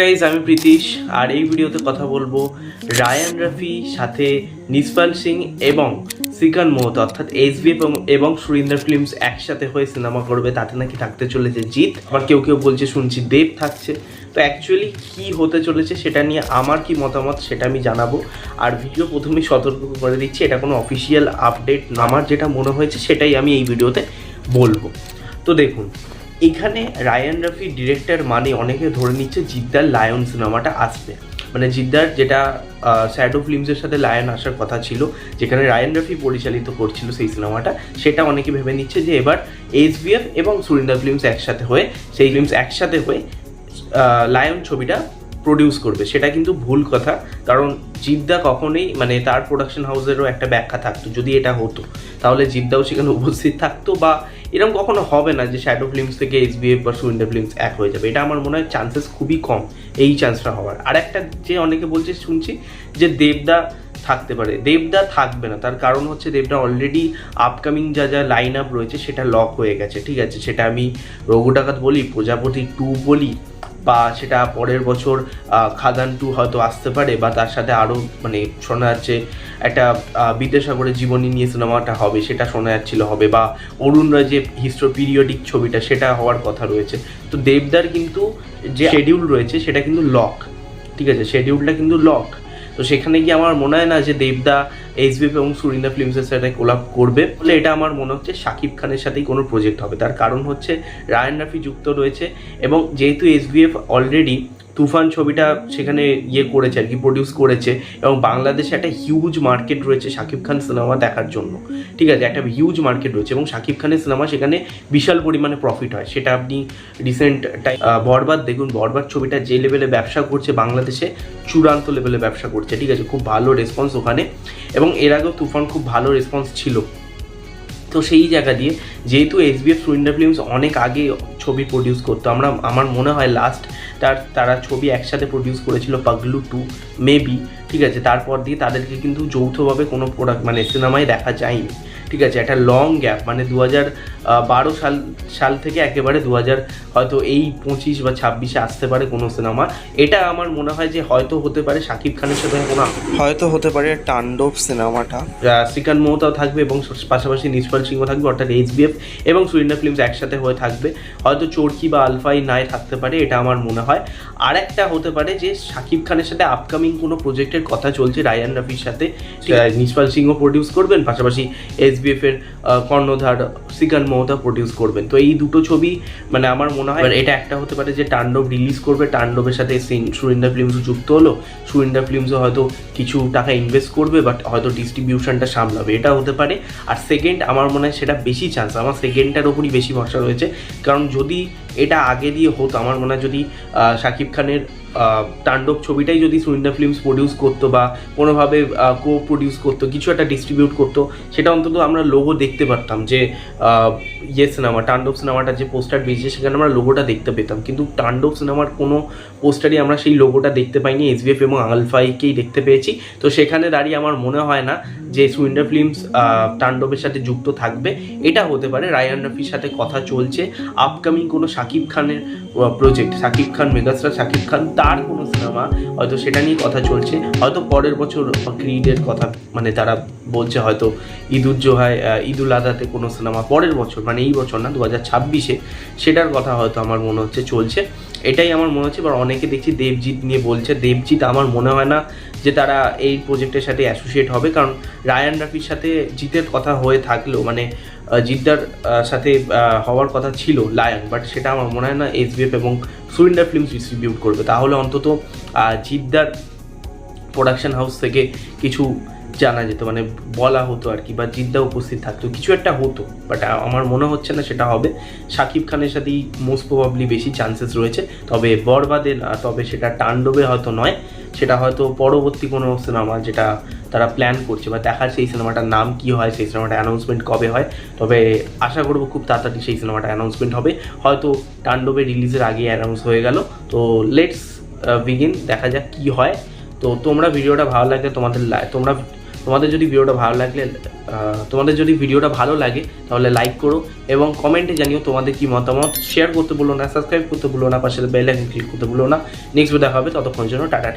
Guys আমি প্রীতিশ, আর এই ভিডিওতে কথা বলব রায়ান রাফি, সাথে নিসপাল সিং এবং সিকান মোহত অর্থাৎ এসবিএফ এবং সুরিন্দর ফিল্মস একসাথে হয়ে সিনেমা করবে, তাতে নাকি থাকতে চলেছে জিৎ। আবার কেউ কেউ বলছে শুনছি দেব থাকছে। তো অ্যাকচুয়ালি কি হতে চলেছে সেটা নিয়ে আমার কি মতামত সেটা আমি জানাব। আর ভিডিও প্রথমেই সতর্ক করে দিচ্ছি, এটা কোনো অফিসিয়াল আপডেট আমার যেটা মনে হয়েছে সেটাই আমি এই ভিডিওতে বলব। তো দেখুন এখানে রায়ান রাফি ডিরেক্টর মানে অনেকে ধরে নিচ্ছে জিদ্দার লায়ন সিনেমাটা আসবে। মানে জিদ্দার যেটা স্যাডো ফিল্মসের সাথে লায়ন আসার কথা ছিল, যেখানে রায়ান রাফি পরিচালিত করছিল সেই সিনেমাটা সেটা অনেকে ভেবে নিচ্ছে যে এবার এইচবিএফ এবং সুরিন্দর ফিল্মস একসাথে হয়ে, সেই ফিল্মস একসাথে হয়ে লায়ন ছবিটা প্রডিউস করবে, সেটা কিন্তু ভুল কথা। কারণ জিদ্দা কখনোই মানে তার প্রোডাকশন হাউসেরও একটা ব্যাখ্যা থাকতো, যদি এটা হতো, তাহলে জিদ্দাও সেখানে উপস্থিত থাকতো বা এরকম কখনো হবে না যে শ্যাডো ফিল্মস থেকে এস এসবিএফ বা সুইন্ডার ফিল্মস এক হয়ে যাবে। এটা আমার মনে হয় চান্সেস খুবই কম এই চান্সটা হওয়ার। আর একটা যে অনেকে বলছে, শুনছি যে দেবদা থাকতে পারে। দেবদা থাকবে না, তার কারণ হচ্ছে দেবদা অলরেডি আপকামিং যা যা লাইন আপ রয়েছে, সেটা লক হয়ে গেছে। ঠিক আছে, সেটা আমি রঘু ডাকাত বলি, প্রজাপতি টু বলি বা সেটা পরের বছর খাদান টু হয়তো আসতে পারে বা তার সাথে আরও মানে শোনা যাচ্ছে একটা বিদ্যাসাগরের জীবনী নিয়ে সিনেমাটা হবে সেটা শোনা যাচ্ছিল হবে বা অরুণ রায় যে হিস্ট্রো পিরিয়ডিক ছবিটা সেটা হওয়ার কথা রয়েছে। তো দেবদার কিন্তু যে শেডিউল রয়েছে সেটা কিন্তু লক ঠিক আছে? শেডিউলটা কিন্তু লক তো সেখানে গিয়ে আমার মনে হয় না যে দেবদা এইচবিএফ এবং সুরিন্দা ফিল্মসের সাথে কোলাপ করবে। বলে এটা আমার মনে হচ্ছে শাকিব খানের সাথেই কোনো প্রজেক্ট হবে। তার কারণ হচ্ছে রায়ান রাফি যুক্ত রয়েছে এবং যেহেতু এসবিএফ অলরেডি তুফান ছবিটা সেখানে ইয়ে করেছে আর কি প্রডিউস করেছে এবং বাংলাদেশে একটা হিউজ মার্কেট রয়েছে শাকিব খান সিনেমা দেখার জন্য। ঠিক আছে? একটা হিউজ মার্কেট রয়েছে এবং শাকিব খানের সিনেমা সেখানে বিশাল পরিমাণে প্রফিট হয়। সেটা আপনি রিসেন্ট টাইম বরবাদ দেখুন, বরবাদ ছবিটা যে লেভেলে ব্যবসা করছে বাংলাদেশে চূড়ান্ত লেভেলে ব্যবসা করছে। ঠিক আছে? খুব ভালো রেসপন্স ওখানে এবং এর আগেও তুফান খুব ভালো রেসপন্স ছিল। তো সেই জায়গা দিয়ে যেহেতু এসবিএফ সুইন্ডার ফিল্মস অনেক আগে ছবি প্রডিউস করতো। আমরা, আমার মনে হয় লাস্ট তার, তারা ছবি একসাথে প্রডিউস করেছিল পাগলু টু মেবি ঠিক আছে তারপর দিয়ে তাদেরকে কিন্তু যৌথভাবে কোনো প্রোডাক্ট মানে সিনেমায় দেখা যায়নি। ঠিক আছে একটা লং গ্যাপ মানে দু হাজার বারো সাল সাল থেকে একেবারে দু হাজার হয়তো এই পঁচিশ বা ছাব্বিশে আসতে পারে কোনো সিনেমা এটা আমার মনে হয় যে হয়তো হতে পারে শাকিব খানের সাথে কোনো হয়তো হতে পারে তাণ্ডব সিনেমাটা শ্রীকান্ত মোহতাও থাকবে এবং পাশাপাশি নিষ্পাল সিংহ থাকবে অর্থাৎ এইচবিএফ এবং সুরিন্দা ফিল্মস একসাথে হয়ে থাকবে। হয়তো চোরকি বা আলফাই নাই থাকতে পারে এটা আমার মনে হয়। আর একটা হতে পারে যে শাকিব খানের সাথে আপকামিং কোনো প্রজেক্টের কথা চলছে রায়ান রাফির সাথে। নিষ্পাল সিংহ প্রডিউস করবেন পাশাপাশি এসবিএফ এর কর্ণধার শ্রীকান্ত মোহতা প্রডিউস করবেন। তো এই দুটো ছবি মানে আমার মনে হয় এটা একটা হতে পারে যে তাণ্ডব রিলিজ করবে তাণ্ডবের সাথে সুরিন্দা ফিল্মসও যুক্ত হলো। সুরিন্দা ফিল্মসও হয়তো কিছু টাকা ইনভেস্ট করবে বাট হয়তো ডিস্ট্রিবিউশনটা সামলাবে এটা হতে পারে। আর সেকেন্ড আমার মনে হয় সেটা বেশি চান্স আমার সেকেন্ডটার ওপরই বেশি ভরসা রয়েছে। কারণ যদি এটা আগে দিয়ে হতো আমার মনে হয় যদি শাকিব খানের তাণ্ডব ছবিটাই যদি সুরিন্দা ফিল্মস প্রডিউস করতো বা কোনোভাবে কো প্রডিউস করতো, কিছু একটা ডিস্ট্রিবিউট করতো, সেটা অন্তত আমরা লোগো দেখতে পারতাম যে ইয়ে সিনেমা তাণ্ডব সিনেমাটা যে পোস্টার বেরিয়েছে, সেখানে আমরা লোগোটা দেখতে পেতাম। কিন্তু তাণ্ডব সিনেমার কোনো পোস্টারই আমরা সেই লোগোটা দেখতে পাইনি। এসবিএফ এবং আলফাইকেই দেখতে পেয়েছি। তো সেখানে দাঁড়িয়ে আমার মনে হয় না যে সুইন্ডার ফিল্মস তাণ্ডবের সাথে যুক্ত থাকবে। এটা হতে পারে, রায়ান রফির সাথে কথা চলছে। আপকামিং কোনো শাকিব খানের প্রজেক্ট শাকিব খান, মেগাস্টার শাকিব খান তার কোনো সিনেমা হয়তো সেটা নিয়ে কথা চলছে। হয়তো পরের বছর ক্রিডের কথা মানে তারা বলছে হয়তো ঈদুল জোহায় ঈদুল আদাতে কোনো সিনেমা পরের বছর মানে এই বছর না, দু হাজার ছাব্বিশে সেটার কথা হয়তো আমার মনে হচ্ছে চলছে। এটাই আমার মনে হচ্ছে, এবার অনেকে দেখছি দেবজিৎ নিয়ে বলছে, দেবজিৎ আমার মনে হয় না যে তারা এই প্রজেক্টের সাথে অ্যাসোসিয়েট হবে, কারণ রায়ান রাফির সাথে জিতের কথা হয়ে থাকলেও মানে জিদ্দার সাথে হওয়ার কথা ছিল লায়ন বাট সেটা আমার মনে হয় না এসবিএফ এবং সুরিন্ডার ফিল্মস ডিস্ট্রিবিউট করবে। তাহলে অন্তত জিদ্দার প্রোডাকশন হাউস থেকে কিছু জানা যেত মানে বলা হতো আর কি, বা জিদ্দা উপস্থিত থাকতো। কিছু একটা হতো বাট আমার মনে হচ্ছে না সেটা হবে। শাকিব খানের সাথেই মোস্ট প্রবাবলি বেশি চান্সেস রয়েছে, তবে বরবাদে না, তবে সেটা তাণ্ডবে হয়তো নয়। সেটা হয়তো পরবর্তী কোনো সিনেমা যেটা তারা প্ল্যান করছে বা দেখার সেই সিনেমাটার নাম কি হয়, সেই সিনেমাটা অ্যানাউন্সমেন্ট কবে হয়, তবে আশা করব খুব তাড়াতাড়ি সেই সিনেমাটা অ্যানাউন্সমেন্ট হবে। হয়তো তাণ্ডবে রিলিজের আগে অ্যানাউন্স হয়ে গেল। তো লেটস বিগিন দেখা যাক কি হয়। তো তোমরা ভিডিওটা ভালো লাগলে তোমাদের তোমরা, তোমাদের যদি ভিডিওটা ভালো লাগলে তোমাদের যদি ভিডিওটা ভালো লাগে, তাহলে লাইক করো এবং কমেন্টে জানিও তোমাদের কি মতামত। শেয়ার করতে বলো না সাবস্ক্রাইব করতে বলো না, পাশে বেল আইকন ক্লিক করতে বলো না। নেক্সট দেখা হবে ততক্ষণ জন্য টাটা